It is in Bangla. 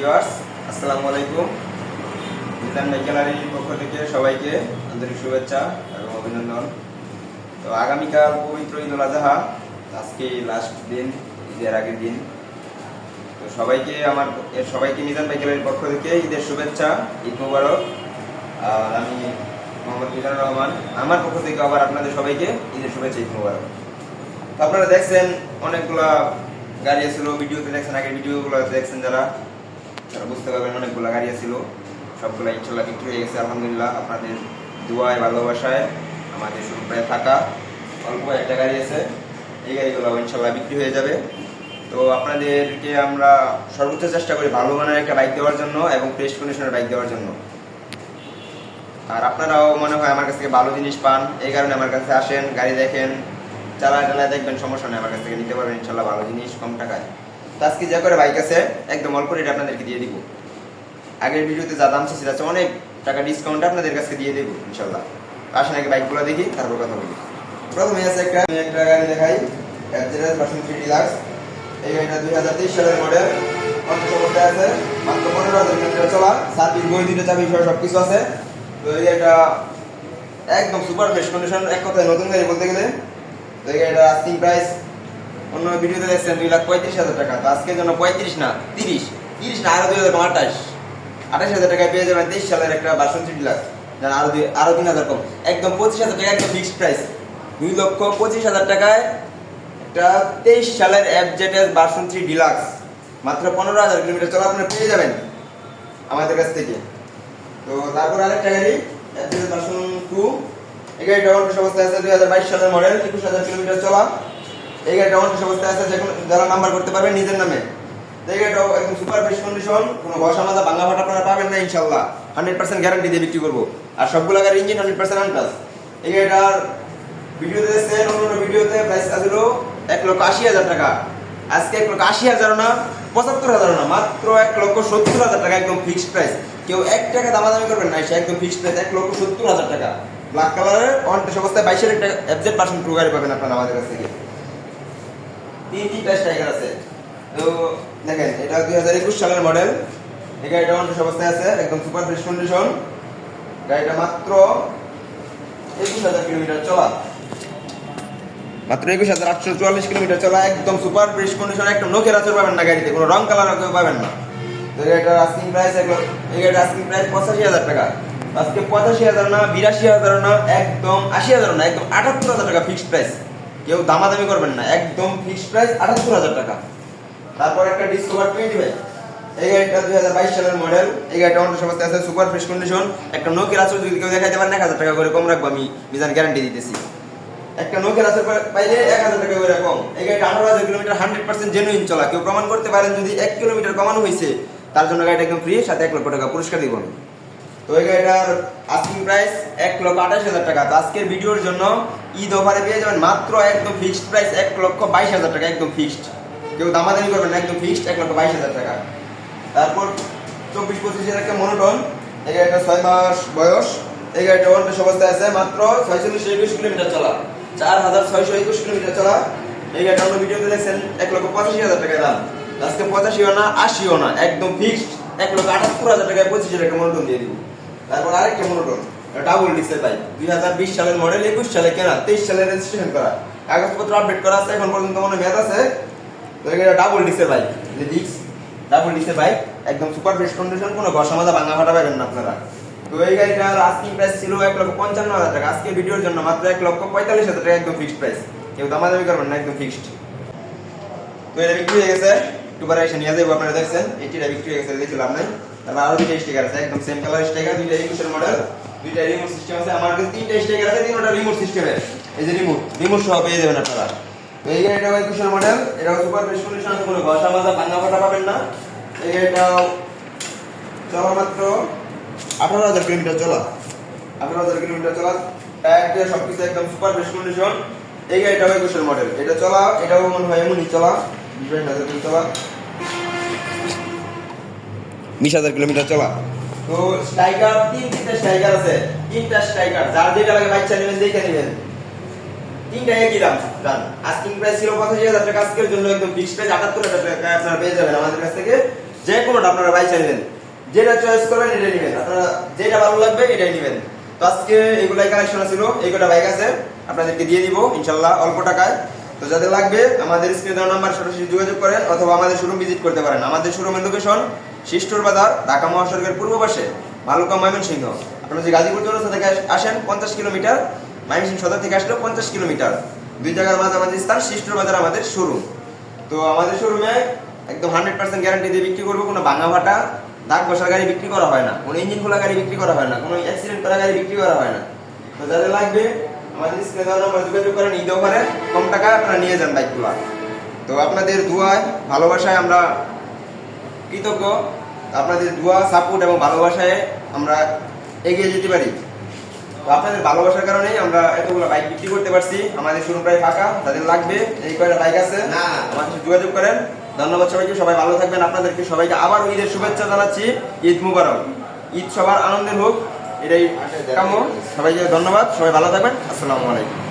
ভিউয়ার্স, আসসালামু আলাইকুম। ভাই গ্যালারির পক্ষ থেকে সবাইকে আন্তরিক শুভেচ্ছা এবং অভিনন্দন। তো আগামীকাল পবিত্র ঈদ উল আজহা, আজকে লাস্ট দিন, ঈদের আগের দিন। তো সবাইকে আমার সবাইকে মিজান গ্যালারির পক্ষ থেকে ঈদের শুভেচ্ছা, ঈদ মুবারক। আর আমি মোহাম্মদ মিজানুর রহমান, আমার পক্ষ থেকে আবার আপনাদের সবাইকে ঈদের শুভেচ্ছা, ঈদ মুবারক। আপনারা দেখছেন, অনেকগুলা গাড়ি ছিল ভিডিওতে দেখছেন, আগের ভিডিওগুলো দেখছেন যারা। তারা বুঝতে পারবেন, অনেকগুলো গাড়ি ছিল সবগুলো ইনশাল্লাহ বিক্রি হয়ে গেছে, আলহামদুলিল্লাহ। আপনাদের দোয়ায়, ভালোবাসায় আমাদের শুরু প্রায় থাকা। অল্প একটা গাড়ি আছে, এই গাড়িগুলো ইনশাল্লাহ বিক্রি হয়ে যাবে। তো আপনাদেরকে আমরা সর্বোচ্চ চেষ্টা করি ভালো মানের একটা বাইক দেওয়ার জন্য এবং ফ্রেশ কন্ডিশনের বাইক দেওয়ার জন্য। আর আপনারাও মনে হয় আমার কাছ থেকে ভালো জিনিস পান, এই কারণে আমার কাছে আসেন, গাড়ি দেখেন চালায় চালায় দেখবেন, সমস্যা নেই, আমার কাছ থেকে নিতে পারবেন ইনশাল্লাহ ভালো জিনিস কম টাকায়। তো আজকে যে করে বাইক আছে, একদম অল্প রেট আপনাদেরকে দিয়ে দিব। আগের ভিডিওতে যা দাম ছিল আছে অনেক টাকা ডিসকাউন্ট আপনাদের কাছে দিয়ে দেবো ইনশাল্লাহ আসেন আগে বাইকগুলো দেখি, তারপর কথা বলি। প্রথমে আছে একটা, আমি একটা গাড়ি দেখাই অ্যাডজেরাস ভার্সন থ্রি ডিলাক্স এই গাড়িটা দুই হাজার তেইশ সালের মডেল মধ্যে আছে, মাত্র পনেরো হাজার কিলোমিটার চলা, সার্ভিস বই দুটো চাবি সব কিছু আছে। তো এই গাড়িটা একদম সুপার ফ্রেশ কন্ডিশন এক কথায় নতুন গাড়ি বলতে গেলে। তো এই গাড়িটা আস্কিং প্রাইস অন্য ভিডিওতে দেখছেন দুই লাখ পঁয়ত্রিশ হাজার টাকা। তো আজকের জন্য পঁয়ত্রিশ না, তিরিশ। তিরিশ না, আরও দুই হাজার কম, আঠাশ। আঠাশ হাজার টাকায় পেয়ে যাবেন তেইশ সালের একটা বাসন থ্রি লাখ যান আরও দুই আরও তিন হাজার কম। একদম পঁচিশ হাজার টাকা একদম ফিক্সড প্রাইস দুই লক্ষ পঁচিশ হাজার টাকায় একটা তেইশ সালের এফজেটের বাসন থ্রি ডিলাক্স মাত্র পনেরো হাজার কিলোমিটার চলা আপনি পেয়ে যাবেন আমাদের কাছ থেকে। তো তারপর আরেকটা গাড়ি এফজেটের বাসন টু এই গাড়িটা অন্য আছে দুই হাজার বাইশ সালের মডেল একুশ হাজার কিলোমিটার চলা। এই গাড়িটা যেকোনো যারা নাম্বার করতে পারবেন নিজের নামে। এই গাড়িটাও একদম সুপার ফ্রেশ কন্ডিশন পাবেন না ইনশাল্লাহ হান্ড্রেড পার্সেন্ট গ্যারান্টি দিয়ে বিক্রি করব। আর সবগুলো গাড়ি ইঞ্জিন হান্ড্রেড পার্সেন্ট আনটাস এই গাড়িটার ভিডিওতে ভিডিওতে প্রাইস আছিল এক লক্ষ আশি হাজার টাকা। আজকে এক লক্ষ আশি হাজার না, পঁচাত্তর হাজার না, মাত্র এক লক্ষ সত্তর হাজার টাকা একদম ফিক্সড প্রাইস কেউ এক টাকা দামাদামি করবেন না একদম ফিক্সড প্রাইস এক লক্ষ সত্তর হাজার টাকা। ব্ল্যাক কালারের অন অবস্থায় বাইশের একটা পার্সেন্ট গাড়ি পাবেন আপনারা আমাদের কাছ থেকে। তিন তিনটা স্ট্রাইকার আছে। তো দেখেন, এটা দুই হাজার একুশ সালের মডেল এই গাড়িটা অন টেস্ট অবস্থায় আছে, একদম সুপার ফ্রেশ কন্ডিশন গাড়িটা মাত্র একুশ হাজার কিলোমিটার চলা। মাত্র একুশ হাজার আটশো চুয়াল্লিশ কিলোমিটার চলা, একদম সুপার ফ্রেশ কন্ডিশন একদম নোকের আচর পাবেন না গাড়িতে, কোনো রং কালার কেউ পাবেন না। তো এই গাড়িটার আস্কিং প্রাইস এই গাড়িটার আস্কিং প্রাইস পঁচাশি হাজার টাকা। আজকে পঁচাশি হাজার না, বিরাশি হাজার না, একদম আশি হাজার না, একদম আটাত্তর হাজার টাকা ফিক্সড প্রাইস কেউ দামাদামি করবেন না। একদম ফিক্সড প্রাইস আটাত্তর হাজার টাকা। তারপর একটা ডিসকভার টোয়েন্টি ফাইভ এই গাড়িটা দুই হাজার বাইশ সালের মডেল এই গাড়িটা অন্য সমস্ত আছে সুপার ফ্রেশ কন্ডিশন একটা নোকের আচর যদি কেউ দেখাইতে পারেন, এক হাজার টাকা করে কম রাখব আমি, মিজান গ্যারান্টি দিতেছি। একটা নোকের আচর পাইলে এক হাজার টাকা করে কম। এই গাড়িটা আঠারো হাজার কিলোমিটার হান্ড্রেড পার্সেন্ট জেনুইন চলা। কেউ প্রমাণ করতে পারেন যদি এক কিলোমিটার কমানো হয়েছে তার জন্য গাড়িটা একদম ফ্রি সাথে এক লক্ষ টাকা পুরস্কার দিব আমি। তো এই গাড়িটার আস্কিং প্রাইস এক লক্ষ আঠাশ হাজার টাকা। তো আজকের ভিডিওর জন্য ঈদ অফারে পেয়ে যাবেন মাত্র একদম ফিক্সড প্রাইস এক লক্ষ বাইশ হাজার টাকা, একদম ফিক্সড কেউ দামাদামি করবেন না, একদম ফিক্সড এক লক্ষ বাইশ হাজার টাকা। তারপর চব্বিশ পঁচিশের একটা মনোটন এই গাড়িটা ছয় মাস বয়স। এই গাড়িটা অল্পেশ অবস্থায় আছে মাত্র ছয়চল্লিশ একুশ কিলোমিটার চলা। চার হাজার ছয়শো একুশ কিলোমিটার চলা। এই গাড়িটা অন্য ভিডিওতে দেখছেন এক লক্ষ পঁচাশি হাজার টাকায় দাম। আজকে পঁচাশিও না, আশিও না, একদম ফিক্সড এক লক্ষ আটাত্তর হাজার টাকায় পঁচিশের একটা মনোটন দিয়ে দিব। তারপর আরেকটা মনোটন ডাবল ডিসেল বাইক দুই হাজার বিশ সালের মডেল একুশ সালে কেনা, তেইশ সালে রেজিস্ট্রেশন করা। কাগজপত্র আপডেট করা আছে, এখন পর্যন্ত মনে মেয়াদ আছে। তো এটা ডাবল ডিসেল বাইক ডিক্স ডাবল ডিসেল বাইক একদম সুপার ফ্রেশ কন্ডিশন কোনো ঘষা মাজা ভাঙা ফাটা পাবেন না আপনারা। তো এই গাড়িটার আস্কিং প্রাইস ছিল এক লক্ষ পঞ্চান্ন হাজার টাকা। আজকে ভিডিওর জন্য মাত্র এক লক্ষ পঁয়তাল্লিশ হাজার টাকা, একদম ফিক্সড প্রাইস কেউ দামাদামি করবেন না, একদম ফিক্সড তো এটা বিক্রি হয়ে গেছে। পরে এসে আপনারা দেখছেন। এইটিটা বিক্রি হয়ে গেছে দেখছিলাম নাই। তারপর আরও দুইটা স্টিকার আছে, একদম সেম কালার স্টিকার দুইটা একুশের মডেল দুইটা রিমোট সিস্টেম আছে। আমার কাছে তিনটা স্টিকার আছে, তিনটা রিমোট সিস্টেমের এই যে রিমোট রিমোট সহ পেয়ে যাবেন আপনারা। এই গাড়িটাও একুশের মডেল এটাও সুপার ফ্রেশ কন্ডিশন আছে কোনো ঘষা মাজা ভাঙা ফাটা পাবেন না। এই গাড়িটাও চলা মাত্র আঠারো হাজার কিলোমিটার চলা। আঠারো হাজার কিলোমিটার চলা টায়ার সবকিছু একদম সুপার ফ্রেশ কন্ডিশন এই গাড়িটাও একুশের মডেল এটা চলা, এটাও মনে হয় এমনই চলা। বিশ হাজার কিলোমিটার চলা। তো স্ট্রাইকার তিন তিনটা স্ট্রাইকার আছে। তিনটা স্ট্রাইকার, যার যেটা লাগে দেখে নেবেন। তিনটা একই দাম আস্কিং প্রাইস ছিল পঁচাশি হাজার টাকা আজকের জন্য একদম প্রাইস আটাত্তর হাজার টাকা আপনারা পেয়ে যাবেন আমাদের কাছ থেকে। যে কোনোটা আপনারা বাইক নেবেন। যেটা চয়েস করবেন, এটাই নেবেন। আপনারা যেটা ভালো লাগবে, এটাই নেবেন। তো আজকে এগুলাই কালেকশন ছিল এই কটা বাইক আছে। আপনাদেরকে দিয়ে দিব, ইনশাল্লাহ অল্প টাকায়। তো যাদের লাগবে, আমাদের স্ক্রিনে দেওয়া নাম্বার সরাসরি যোগাযোগ করেন অথবা আমাদের শোরুম ভিজিট করতে পারেন। আমাদের শোরুমের লোকেশন শিষ্টর বাজার, ঢাকা মহাসড়কের পূর্ব পাশে ভালুকা ময়মনসিংহ। আপনারা যে গাজীপুর চৌরাস্তা থেকে আসেন, পঞ্চাশ কিলোমিটার, ময়মনসিংহ সদর থেকে আসলেও পঞ্চাশ কিলোমিটার। দুই জায়গার মাঝে আমাদের স্থান, শিষ্টর বাজার আমাদের শোরুম তো আমাদের শোরুমে একদম হান্ড্রেড পার্সেন্ট গ্যারান্টি দিয়ে বিক্রি করব, কোনো ভাঙা ফাটা দাগ বসা গাড়ি বিক্রি করা হয় না, কোনো ইঞ্জিন খোলা গাড়ি বিক্রি করা হয় না, কোনো অ্যাক্সিডেন্ট করা গাড়ি বিক্রি করা হয় না। তো যাদের লাগবে আমাদের স্ক্রিনে দেওয়া নাম্বার যোগাযোগ করেন ঈদ অফারে কম টাকায় আপনারা নিয়ে যান বাইকগুলো। তো আপনাদের দুয়ায় ভালোবাসায় আমরা কৃতজ্ঞ। আপনাদের দোয়া সাপোর্ট এবং ভালোবাসায় আমরা এগিয়ে যেতে পারি। তো আপনাদের ভালোবাসার কারণেই আমরা এতগুলো বাইক বিক্রি করতে পারছি। আমাদের শুরু প্রায় ফাঁকা তাদের লাগবে। এই কয়টা বাইক আছে? না। আমাদের সাথে যোগাযোগ করেন। ধন্যবাদ সবাইকে সবাই ভালো থাকবেন। আপনাদেরকে সবাইকে আবার ঈদের শুভেচ্ছা জানাচ্ছি। ঈদ মুবারক। ঈদ সবার আনন্দের হোক। এটাই। কাম্য সবাইকে ধন্যবাদ সবাই ভালো থাকবেন আসসালামু আলাইকুম।